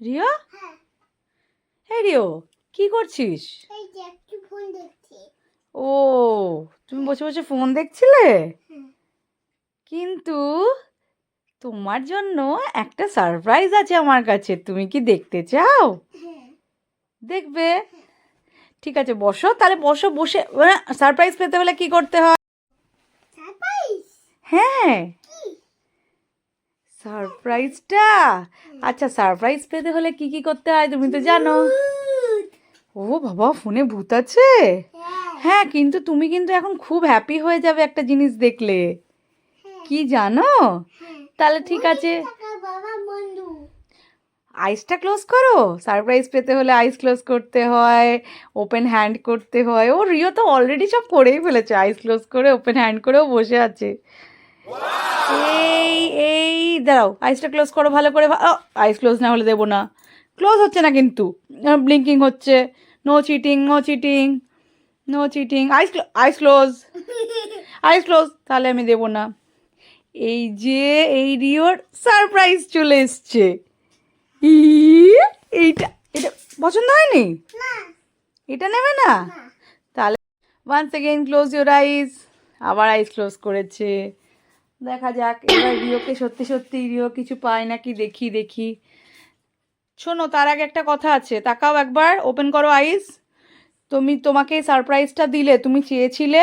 রিয়া? হ্যাঁ। হ্যাঁ রিও কি করছিস? ও তুমি বসে বসে ফোন দেখছিলে? কিন্তু তোমার জন্য একটা সারপ্রাইজ আছে আমার কাছে তুমি কি দেখতে চাও? হ্যাঁ। দেখবে? ঠিক আছে বসো তাহলে বসো বসে সারপ্রাইজ পেতে হলে কি করতে হয়? হ্যাঁ। সারপ্রাইজটা? আচ্ছা সারপ্রাইজ পেতে হলে কি কি করতে হয় তুমি তো জানো। ও বাবা ফোনে ভূত আছে? হ্যাঁ। হ্যাঁ কিন্তু তুমি কিন্তু এখন খুব হ্যাপি হয়ে যাবে একটা জিনিস দেখলে। হ্যাঁ। কি জানো? হ্যাঁ। তাহলে ঠিক আছে। আইসটা ক্লোজ করো। সারপ্রাইজ পেতে হলে আইস ক্লোজ করতে হয় ওপেন হ্যান্ড করতে হয়। ও রিও তো অলরেডি সব করেই ফেলেছে। আইস ক্লোজ করে ওপেন হ্যান্ড করেও বসে আছে। এই এই দাঁড়াও আইসটা ক্লোজ করো ভালো করে আইস ক্লোজ না হলে দেবো না। ক্লোজ হচ্ছে না কিন্তু। ব্লিঙ্কিং হচ্ছে। No cheating no cheating no cheating eyes eyes close eyes close তাহলে আমি দেবো না। এই যে এই রিওর সারপ্রাইজ চলে এসছে। ই এইটা এটা পছন্দ হয়নি? এটা নেবে না? তাহলে once again close your eyes আবার আইস ক্লোজ করেছে। দেখা যাক এবার রিওকে সত্যি সত্যি রিও কিছু পায় নাকি দেখি দেখি। শোনো তার আগে একটা কথা আছে তাকাও একবার ওপেন করো আইস তুমি তোমাকে সারপ্রাইজটা দিলে তুমি চেয়েছিলে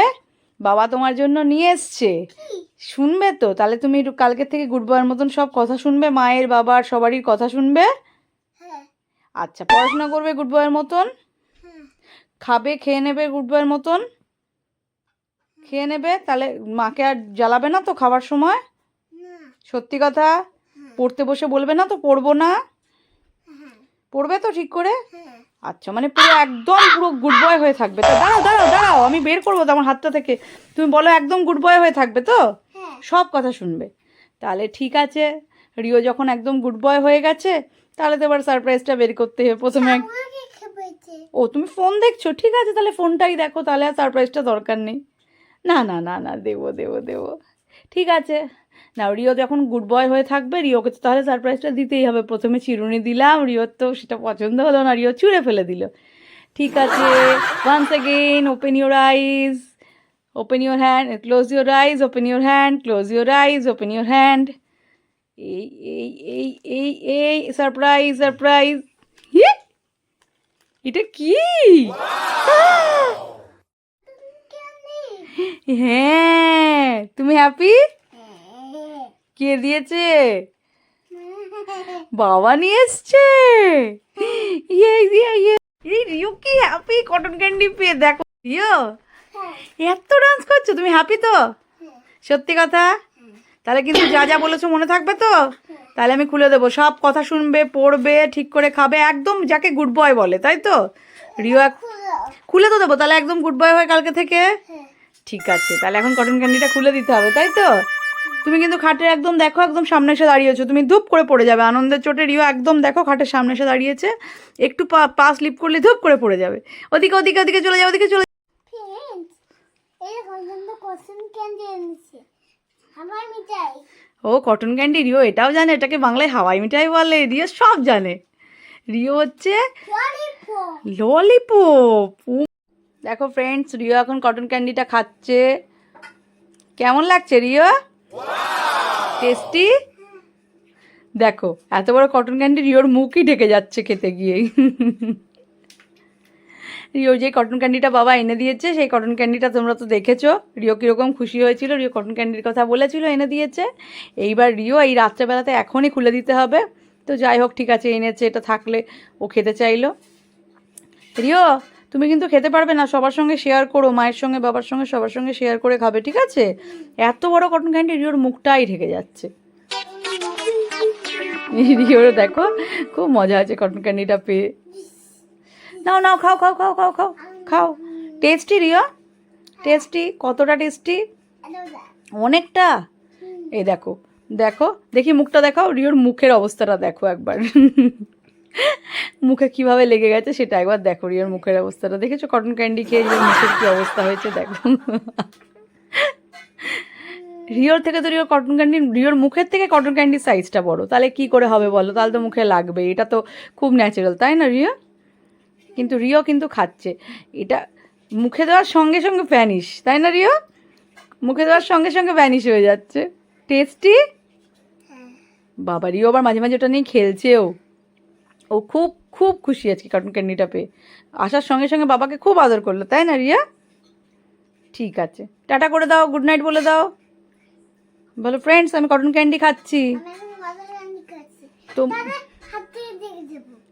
বাবা তোমার জন্য নিয়ে এসছে। শুনবে তো তাহলে তুমি একটু কালকে থেকে গুড বয়ের মতন সব কথা শুনবে মায়ের বাবার সবারই কথা শুনবে? হ্যাঁ। আচ্ছা পড়াশোনা করবে গুড বয়ের মতন? হ্যাঁ। খাবে খেয়ে নেবে গুড বয়ের মতন? খেয়ে নেবে তাহলে মাকে আর জ্বালাবে না তো খাবার সময়? সত্যি কথা? পড়তে বসে বলবে না তো পড়ব না? হ্যাঁ। পড়বে তো ঠিক করে? হ্যাঁ। আচ্ছা মানে পুরো একদম পুরো গুড বয় হয়ে থাকবে তো। দাঁড়াও দাঁড়াও দাঁড়াও আমি বের করব তো আমার হাতটা থেকে। তুমি বলো একদম গুড বয় হয়ে থাকবে তো? হ্যাঁ। সব কথা শুনবে। তাহলে ঠিক আছে রিও যখন একদম গুড বয় হয়ে গেছে তাহলে তো এবার সারপ্রাইজটা বের করতে হবে প্রথমে। ও তুমি ফোন দেখছ? ঠিক আছে তাহলে ফোনটাই দেখো তাহলে আর সারপ্রাইজটা দরকার নেই। না না না না, দেবো দেবো দেবো। ঠিক আছে। না রিও যখন গুড বয় হয়ে থাকবে, রিওকে তো তাহলে সারপ্রাইজটা দিতেই হবে। প্রথমে চিরুনি দিলাম, রিওর তো সেটা পছন্দ হলো না, রিও ছুঁড়ে ফেলে দিল। ঠিক আছে। Once again open your eyes open your hand close your eyes open your hand close your eyes open your hand এই এই এই এই এই সারপ্রাইজ সারপ্রাইজ এটা কি? হ্যাঁ তুমি হ্যাপি হ্যাঁ কে দিয়েছে? বাবা নিয়ে এসছে। ইয়ে ইয়ে ইয়ে। এই রিও কি হ্যাপি কটন ক্যান্ডি পেয়ে, দেখো। রিও এত ডান্স করছ, তুমি হ্যাপি তো? সত্যি কথা? তাহলে কিন্তু যা যা বলেছ মনে থাকবে তো? তাহলে আমি খুলে দেবো। সব কথা শুনবে, পড়বে, ঠিক করে খাবে, একদম যাকে গুড বয় বলে, তাই তো? রিও এক খুলে তো দেবো, তাহলে একদম গুড বয় হয় কালকে থেকে? ঠিক আছে তাহলে এখন কটন ক্যান্ডিটা খুলে দিতে হবে তাই তো? তুমি কিন্তু খাটের একদম দেখো একদম সামনে এসে দাঁড়িয়েছো তুমি ধূপ করে পড়ে যাবে আনন্দের চোটে রিও একদম দেখো খাটের সামনে এসে দাঁড়িয়েছে একটু পা পা স্লিপ করলে ধূপ করে পড়ে যাবে। ওদিকে ওদিকে ওদিকে চলে যাবে ওদিকে চলে ও কটন ক্যান্ডি রিও এটাও জানে এটাকে বাংলায় হাওয়াই মিঠাই বলে রিও সব জানে। রিও হচ্ছে ললিপপ ললিপপ দেখো ফ্রেন্ডস রিও এখন কটন ক্যান্ডিটা খাচ্ছে। কেমন লাগছে রিও? টেস্টি দেখো এত বড় কটন ক্যান্ডি রিওর মুখই ঢেকে যাচ্ছে খেতে গিয়ে রিও যে কটন ক্যান্ডিটা বাবা এনে দিয়েছে সেই কটন ক্যান্ডিটা তোমরা তো দেখেছ। রিও কীরকম খুশি হয়েছিল রিও কটন ক্যান্ডির কথা বলেছিল এনে দিয়েছে। এইবার রিও এই রাত্রেবেলাতে এখনই খুলে দিতে হবে। তো যাই হোক ঠিক আছে এনেছে এটা থাকলে ও খেতে চাইলো। রিও তুমি কিন্তু খেতে পারবে না, সবার সঙ্গে শেয়ার করো, মায়ের সঙ্গে, বাবার সঙ্গে, সবার সঙ্গে শেয়ার করে খাবে, ঠিক আছে? এত বড় কটন ক্যান্ডি রিওর মুখটাই ঢেকে যাচ্ছে। রিওর দেখো, খুব মজা আছে কটন ক্যান্ডিটা পেয়ে। নাও নাও, খাও খাও খাও খাও খাও খাও। Tasty Rio? টেস্টি কতটা টেস্টি অনেকটা? এই দেখো দেখো, দেখি মুখটা দেখাও, রিওর মুখের অবস্থাটা দেখো একবার। মুখে কীভাবে লেগে গেছে সেটা একবার দেখো রিওর মুখের অবস্থাটা। দেখেছ কটন ক্যান্ডি খেয়ে মুখের কি অবস্থা হয়েছে, দেখো। রিওর থেকে তো রিওর কটন ক্যান্ডি রিওর মুখের থেকে কটন ক্যান্ডির সাইজটা বড়। তাহলে কি করে হবে বলো? তাহলে তো মুখে লাগবে, এটা তো খুব ন্যাচারাল তাই না রিও কিন্তু রিও কিন্তু খাচ্ছে। এটা মুখে দেওয়ার সঙ্গে সঙ্গে ভ্যানিশ তাই না রিও মুখে দেওয়ার সঙ্গে সঙ্গে ভ্যানিশ হয়ে যাচ্ছে। টেস্টি বাবা রিও আবার মাঝে মাঝে ওটা নিয়ে খেলছেও। ও খুব খুব খুশি আজকে কটন ক্যান্ডিটা পেয়ে। আসার সঙ্গে সঙ্গে বাবাকে খুব আদর করল তাই না রিয়া? ঠিক আছে। টাটা করে দাও গুড নাইট বলে দাও। বলো ফ্রেন্ডস আমি কটন ক্যান্ডি খাচ্ছি। তো হাতে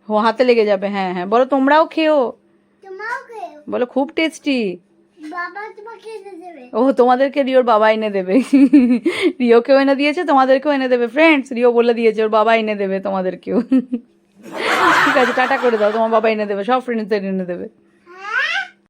ও হাতে লেগে যাবে হ্যাঁ হ্যাঁ। বলো তোমরাও খেও। বলো খুব টেস্টি ও তোমাদেরকে রিওর বাবা এনে দেবে। রিওকেও এনে দিয়েছে তোমাদেরকেও এনে দেবে। ফ্রেন্ডস রিও বলে দিয়েছে ওর বাবা এনে দেবে তোমাদেরকেও। ঠিক আছে টাটা করে দাও তোমার বাবা এনে দেবে সব ফ্রেন্ডসদের এনে দেবে।